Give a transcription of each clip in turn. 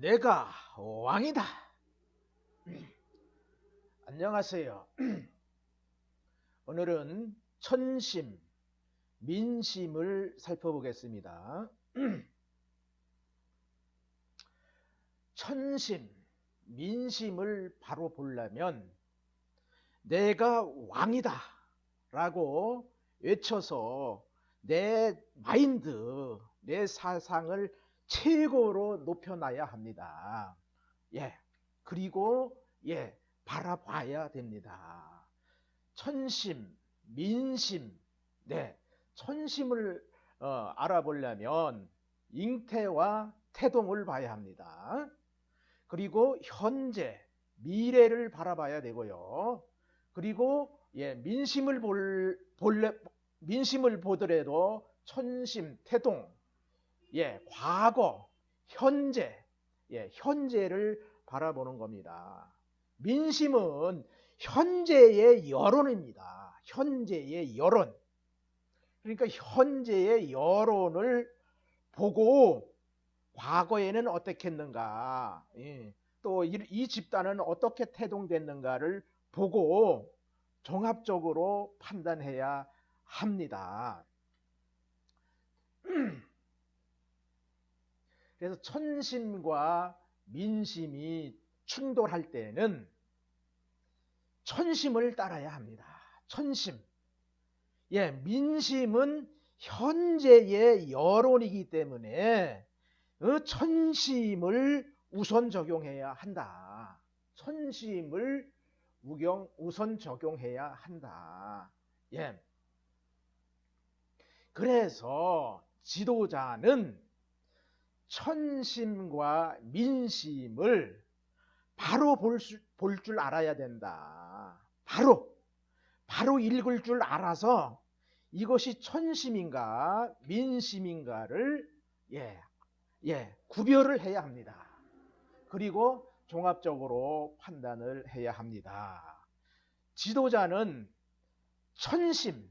내가 왕이다. 안녕하세요. 오늘은 천심, 민심을 살펴보겠습니다. 천심, 민심을 바로 보려면 내가 왕이다 라고 외쳐서 내 마인드, 내 사상을 최고로 높여놔야 합니다. 예. 그리고 예, 바라봐야 됩니다. 천심, 민심, 네. 천심을 어, 알아보려면 잉태와 태동을 봐야 합니다. 그리고 현재, 미래를 바라봐야 되고요. 그리고 예, 민심을 볼, 볼래, 민심을 보더라도 천심, 태동, 예, 과거, 현재, 예, 현재를 바라보는 겁니다. 민심은 현재의 여론입니다. 현재의 여론. 그러니까 현재의 여론을 보고 과거에는 어떻게 했는가, 예, 또이 집단은 어떻게 태동됐는가를 보고 종합적으로 판단해야 합니다. 그래서 천심과 민심이 충돌할 때는 천심을 따라야 합니다. 천심. 예, 민심은 현재의 여론이기 때문에 어, 천심을 우선 적용해야 한다. 천심을 우경 우선 적용해야 한다. 예. 그래서 지도자는 천심과 민심을 바로 볼 줄 알아야 된다. 바로, 바로 읽을 줄 알아서 이것이 천심인가, 민심인가를, 예, 예, 구별을 해야 합니다. 그리고 종합적으로 판단을 해야 합니다. 지도자는 천심,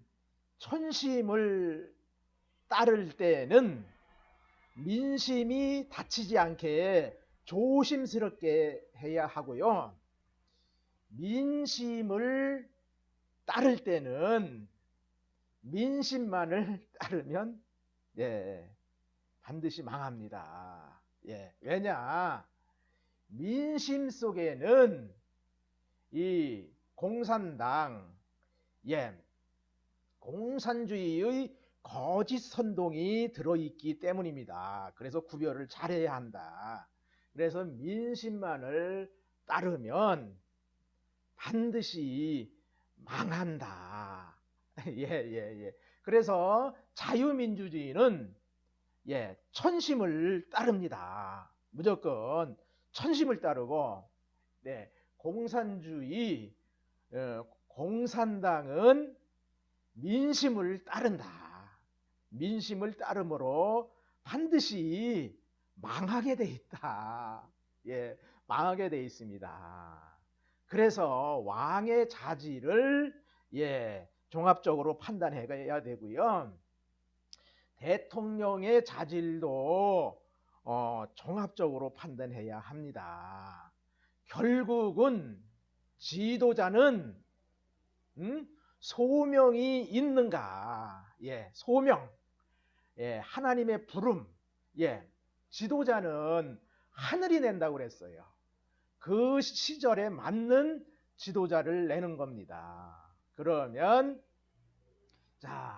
천심을 따를 때는 민심이 다치지 않게 조심스럽게 해야 하고요. 민심을 따를 때는 민심만을 따르면 예, 반드시 망합니다. 예, 왜냐? 민심 속에는 이 공산당, 예, 공산주의의 거짓 선동이 들어있기 때문입니다. 그래서 구별을 잘해야 한다. 그래서 민심만을 따르면 반드시 망한다. 예, 예, 예. 그래서 자유민주주의는 예, 천심을 따릅니다. 무조건 천심을 따르고 네, 공산주의 어, 공산당은 민심을 따른다. 민심을 따름으로 반드시 망하게 돼 있다. 예, 망하게 돼 있습니다. 그래서 왕의 자질을 예, 종합적으로 판단해야 되고요. 대통령의 자질도 어, 종합적으로 판단해야 합니다. 결국은 지도자는 음? 소명이 있는가? 예, 소명. 예, 하나님의 부름, 예, 지도자는 하늘이 낸다고 그랬어요. 그 시절에 맞는 지도자를 내는 겁니다. 그러면 자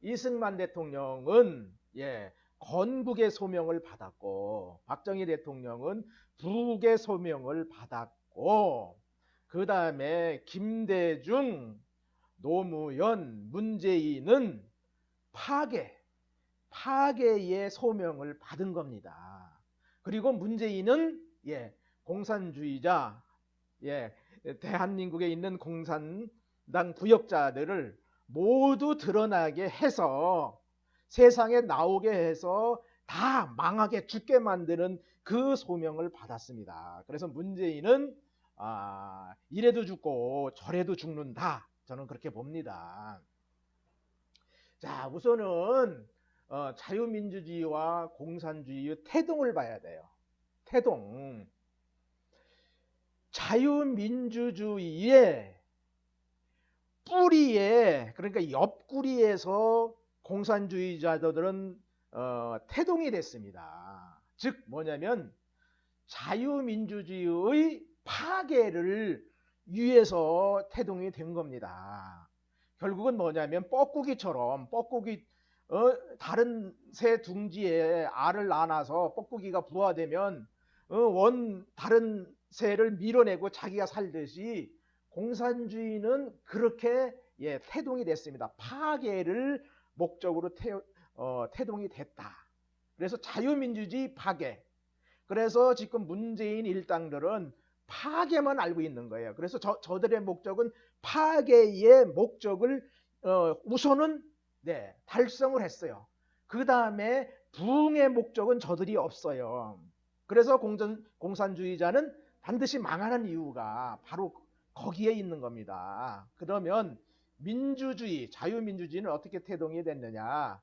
이승만 대통령은 예 건국의 소명을 받았고 박정희 대통령은 북의 소명을 받았고 그 다음에 김대중, 노무현, 문재인은 파괴, 파괴의 소명을 받은 겁니다. 그리고 문재인은 예, 공산주의자, 예, 대한민국에 있는 공산당 부역자들을 모두 드러나게 해서 세상에 나오게 해서 다 망하게 죽게 만드는 그 소명을 받았습니다. 그래서 문재인은 아, 이래도 죽고 저래도 죽는다. 저는 그렇게 봅니다. 자, 우선은 어, 자유민주주의와 공산주의의 태동을 봐야 돼요. 태동. 자유민주주의의 뿌리에 그러니까 옆구리에서 공산주의자들은 어, 태동이 됐습니다. 즉 뭐냐면 자유민주주의의 파괴를 위해서 태동이 된 겁니다. 결국은 뭐냐면 뻐꾸기처럼 뻐꾸기 어, 다른 새 둥지에 알을 낳아서 뻐꾸기가 부화되면 어, 원 다른 새를 밀어내고 자기가 살듯이 공산주의는 그렇게 예, 태동이 됐습니다. 파괴를 목적으로 태, 어, 태동이 됐다. 그래서 자유민주주의 파괴. 그래서 지금 문재인 일당들은 파괴만 알고 있는 거예요. 그래서 저, 저들의 목적은 파괴의 목적을 어, 우선은 네, 달성을 했어요. 그 다음에 부흥의 목적은 저들이 없어요. 그래서 공전, 공산주의자는 반드시 망하는 이유가 바로 거기에 있는 겁니다. 그러면 민주주의, 자유민주주의는 어떻게 태동이 됐느냐?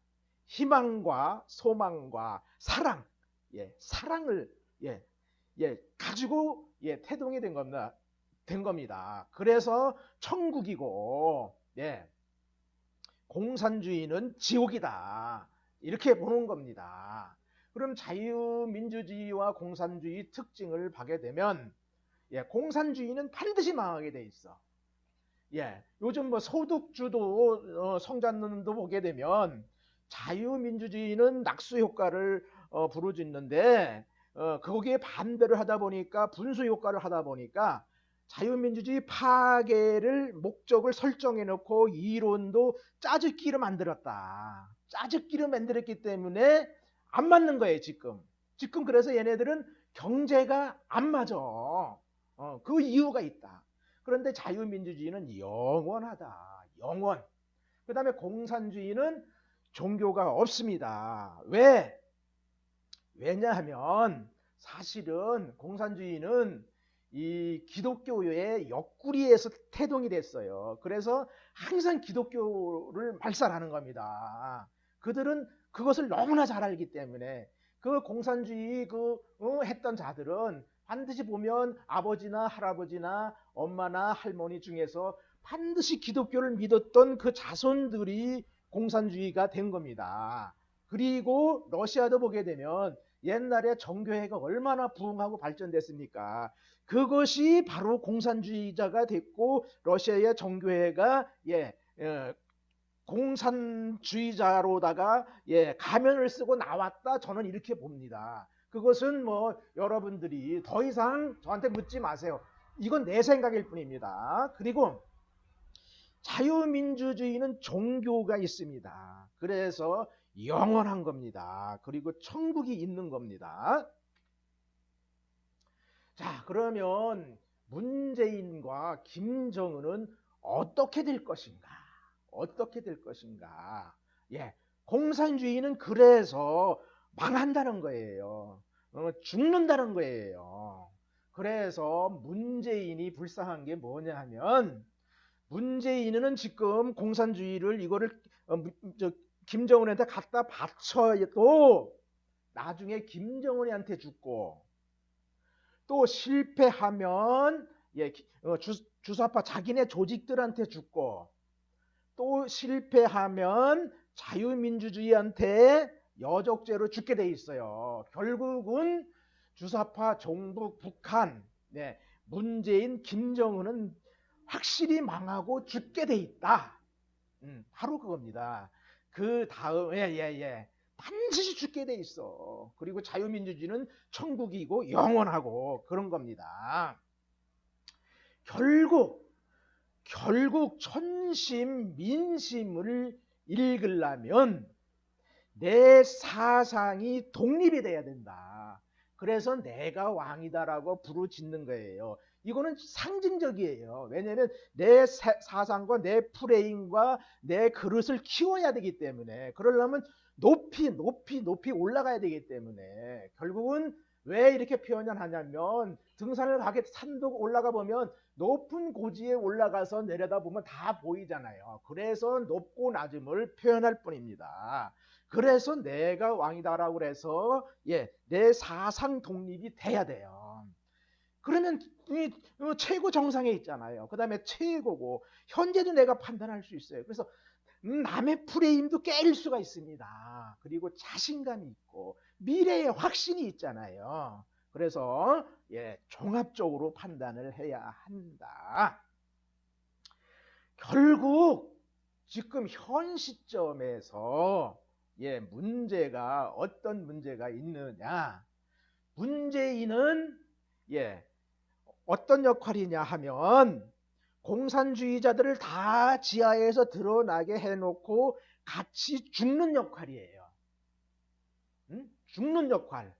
희망과 소망과 사랑, 예, 사랑을 예, 예, 가지고 예, 태동이 된 겁니다. 된 겁니다. 그래서 천국이고, 예, 공산주의는 지옥이다. 이렇게 보는 겁니다. 그럼 자유민주주의와 공산주의 특징을 보게 되면 예, 공산주의는 반드시 망하게 돼 있어. 예, 요즘 뭐 소득주도 어, 성장론도 보게 되면 자유민주주의는 낙수 효과를 어, 부르짖는데 어, 거기에 반대를 하다 보니까 분수 효과를 하다 보니까 자유민주주의 파괴를 목적을 설정해 놓고 이론도 짜집기로 만들었다. 짜집기로 만들었기 때문에 안 맞는 거예요, 지금. 지금 그래서 얘네들은 경제가 안 맞아. 어, 그 이유가 있다. 그런데 자유민주주의는 영원하다. 영원. 그 다음에 공산주의는 종교가 없습니다. 왜? 왜냐하면 사실은 공산주의는 이 기독교의 옆구리에서 태동이 됐어요. 그래서 항상 기독교를 말살하는 겁니다. 그들은 그것을 너무나 잘 알기 때문에 그 공산주의 그 어, 했던 자들은 반드시 보면 아버지나 할아버지나 엄마나 할머니 중에서 반드시 기독교를 믿었던 그 자손들이 공산주의가 된 겁니다. 그리고 러시아도 보게 되면 옛날에 정교회가 얼마나 부흥하고 발전됐습니까? 그것이 바로 공산주의자가 됐고 러시아의 정교회가 예, 예 공산주의자로다가 예, 가면을 쓰고 나왔다 저는 이렇게 봅니다. 그것은 뭐 여러분들이 더 이상 저한테 묻지 마세요. 이건 내 생각일 뿐입니다. 그리고 자유민주주의는 종교가 있습니다. 그래서 영원한 겁니다. 그리고 천국이 있는 겁니다. 자, 그러면 문재인과 김정은은 어떻게 될 것인가? 어떻게 될 것인가? 예, 공산주의는 그래서 망한다는 거예요. 어, 죽는다는 거예요. 그래서 문재인이 불쌍한 게 뭐냐 하면 문재인은 지금 공산주의를 이거를 어, 저, 김정은한테 갖다 바쳐도 나중에 김정은한테 죽고 또 실패하면 예, 어, 주, 주사파 자기네 조직들한테 죽고 또 실패하면 자유민주주의한테 여적죄로 죽게 돼 있어요. 결국은 주사파 종북 북한 네, 문재인 김정은은 확실히 망하고 죽게 돼 있다. 음, 바로 그겁니다. 그 다음에 예, 예. 반드시 죽게 돼 있어. 그리고 자유민주주의는 천국이고 영원하고 그런 겁니다. 결국 결국 천심 민심을 읽으려면 내 사상이 독립이 돼야 된다. 그래서 내가 왕이다라고 부르짖는 거예요. 이거는 상징적이에요. 왜냐하면 내 사상과 내 프레임과 내 그릇을 키워야 되기 때문에 그러려면 높이 높이 높이 올라가야 되기 때문에 결국은 왜 이렇게 표현을 하냐면 등산을 가게 산도 올라가 보면 높은 고지에 올라가서 내려다 보면 다 보이잖아요. 그래서 높고 낮음을 표현할 뿐입니다. 그래서 내가 왕이다라고 그래서 예, 내 사상 독립이 돼야 돼요. 그러면 최고 정상에 있잖아요. 그 다음에 최고고 현재도 내가 판단할 수 있어요. 그래서 음, 남의 프레임도 깰 수가 있습니다. 그리고 자신감이 있고 미래에 확신이 있잖아요. 그래서 예, 종합적으로 판단을 해야 한다. 결국 지금 현 시점에서 예, 문제가 어떤 문제가 있느냐? 문재인은 예, 어떤 역할이냐 하면 공산주의자들을 다 지하에서 드러나게 해놓고 같이 죽는 역할이에요. 응? 죽는 역할.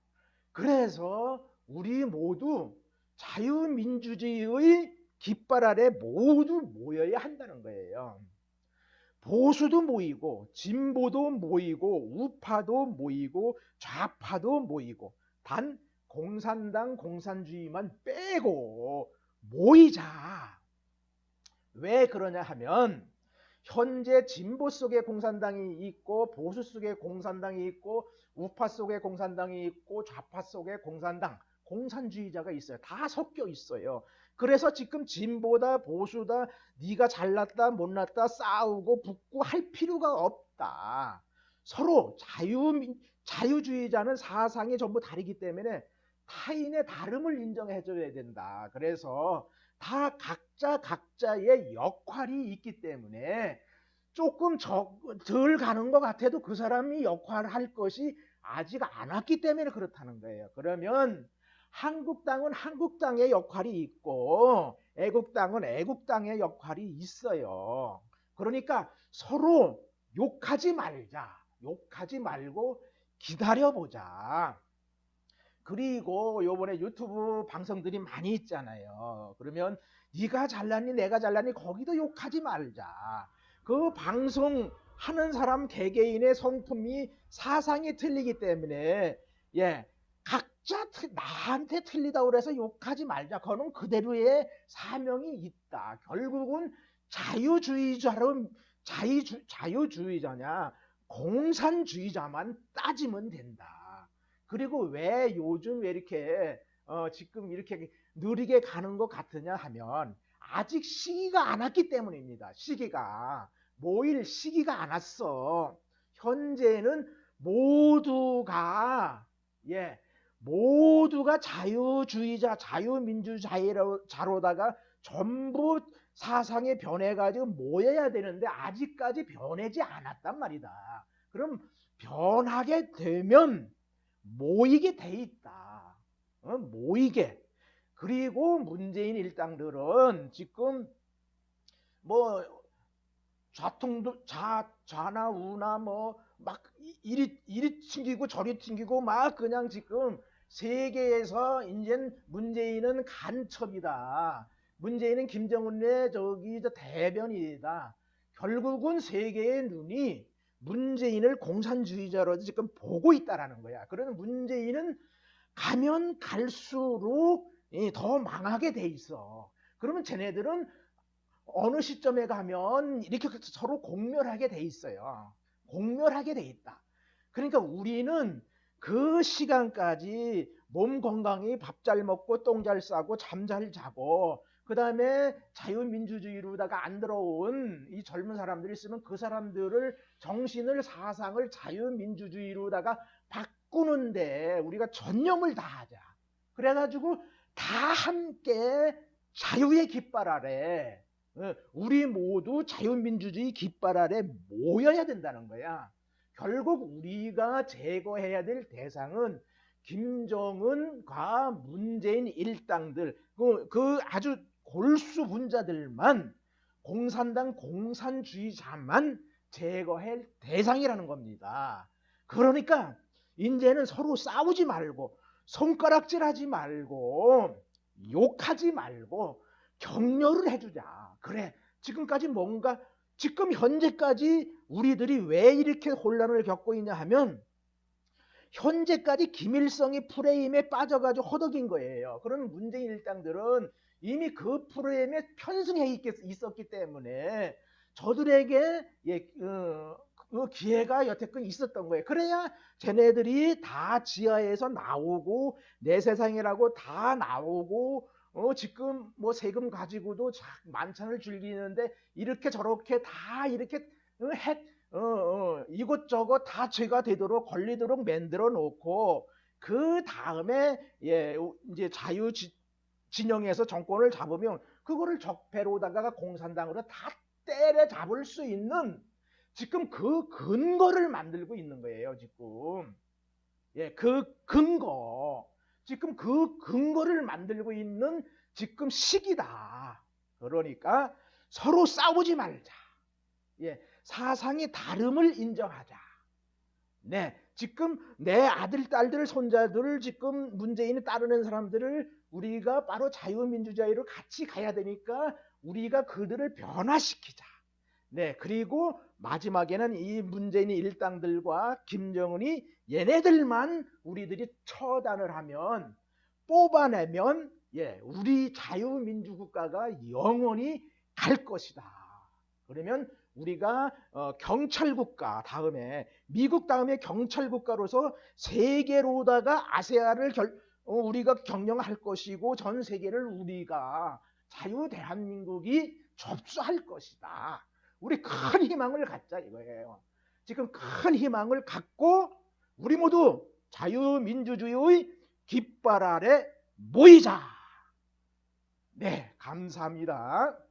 그래서 우리 모두 자유민주주의의 깃발 아래 모두 모여야 한다는 거예요. 보수도 모이고 진보도 모이고 우파도 모이고 좌파도 모이고 단 공산당 공산주의만 빼고 모이자. 왜 그러냐 하면 현재 진보 속에 공산당이 있고 보수 속에 공산당이 있고 우파 속에 공산당이 있고 좌파 속에 공산당 공산주의자가 있어요. 다 섞여 있어요. 그래서 지금 진보다 보수다 네가 잘났다 못났다 싸우고 붙고 할 필요가 없다. 서로 자유 자유주의자는 사상이 전부 다르기 때문에 타인의 다름을 인정해 줘야 된다. 그래서 다 각자 각자의 역할이 있기 때문에 조금 덜 가는 것 같아도 그 사람이 역할을 할 것이 아직 안 왔기 때문에 그렇다는 거예요. 그러면 한국당은 한국당의 역할이 있고 애국당은 애국당의 역할이 있어요. 그러니까 서로 욕하지 말자. 욕하지 말고 기다려보자. 그리고 요번에 유튜브 방송들이 많이 있잖아요. 그러면 네가 잘났니 내가 잘났니 거기도 욕하지 말자. 그 방송 하는 사람 개개인의 성품이 사상이 틀리기 때문에 예 각자 나한테 틀리다 그래서 욕하지 말자. 그거는 그대로의 사명이 있다. 결국은 자유주의자로 자유주, 자유주의자냐 공산주의자만 따지면 된다. 그리고 왜 요즘 왜 이렇게 어, 지금 이렇게 느리게 가는 것 같으냐 하면 아직 시기가 안 왔기 때문입니다. 시기가 모일 시기가 안 왔어. 현재는 모두가 예 모두가 자유주의자, 자유민주자로다가 전부 사상이 변해가지고 모여야 되는데 아직까지 변하지 않았단 말이다. 그럼 변하게 되면 모이게 돼 있다. 어? 모이게. 그리고 문재인 일당들은 지금 뭐 좌통도 좌 좌나 우나 뭐 막 이리 이리 튕기고 저리 튕기고 막 그냥 지금 세계에서 이제 문재인은 간첩이다. 문재인은 김정은의 저기 저 대변이다. 결국은 세계의 눈이 문재인을 공산주의자로 지금 보고 있다라는 거야. 그러면 문재인은 가면 갈수록 더 망하게 돼 있어. 그러면 쟤네들은 어느 시점에 가면 이렇게 서로 공멸하게 돼 있어요. 공멸하게 돼 있다. 그러니까 우리는 그 시간까지 몸 건강히 밥 잘 먹고 똥 잘 싸고 잠 잘 자고 그 다음에 자유민주주의로다가 안 들어온 이 젊은 사람들이 있으면 그 사람들을 정신을 사상을 자유민주주의로다가 바꾸는데 우리가 전념을 다하자. 그래가지고 다 함께 자유의 깃발 아래 어, 우리 모두 자유민주주의 깃발 아래 모여야 된다는 거야. 결국 우리가 제거해야 될 대상은 김정은과 문재인 일당들 그, 그 아주 골수 분자들만 공산당 공산주의자만 제거할 대상이라는 겁니다. 그러니까 이제는 서로 싸우지 말고 손가락질하지 말고 욕하지 말고 격려를 해주자. 그래 지금까지 뭔가 지금 현재까지 우리들이 왜 이렇게 혼란을 겪고 있냐 하면 현재까지 김일성이 프레임에 빠져가지고 허덕인 거예요. 그런 문재인 일당들은 이미 그 프로그램에 편승해 있었기 때문에 저들에게 예, 어, 어, 기회가 여태껏 있었던 거예요. 그래야 쟤네들이 다 지하에서 나오고 내 세상이라고 다 나오고 어, 지금 뭐 세금 가지고도 자- 만찬을 즐기는데 이렇게 저렇게 다 이렇게 어, 핵 어, 어, 이것저것 다 죄가 되도록 걸리도록 만들어 놓고 그 다음에 예 이제 자유 지- 진영에서 정권을 잡으면 그거를 적폐로다가 공산당으로 다 때려 잡을 수 있는 지금 그 근거를 만들고 있는 거예요, 지금. 예, 그 근거. 지금 그 근거를 만들고 있는 지금 시기다. 그러니까 서로 싸우지 말자. 예, 사상이 다름을 인정하자. 네, 지금 내 아들, 딸들, 손자들을 지금 문재인이 따르는 사람들을 우리가 바로 자유민주주의로 같이 가야 되니까 우리가 그들을 변화시키자. 네, 그리고 마지막에는 이 문재인이 일당들과 김정은이 얘네들만 우리들이 처단을 하면 뽑아내면 예, 우리 자유민주국가가 영원히 갈 것이다. 그러면 우리가 어, 경찰국가 다음에 미국 다음에 경찰국가로서 세계로다가 아세아를 결, 어, 우리가 경영할 것이고 전 세계를 우리가 자유 대한민국이 접수할 것이다. 우리 큰 희망을 갖자 이거예요. 지금 큰 희망을 갖고 우리 모두 자유민주주의의 깃발 아래 모이자. 네, 감사합니다.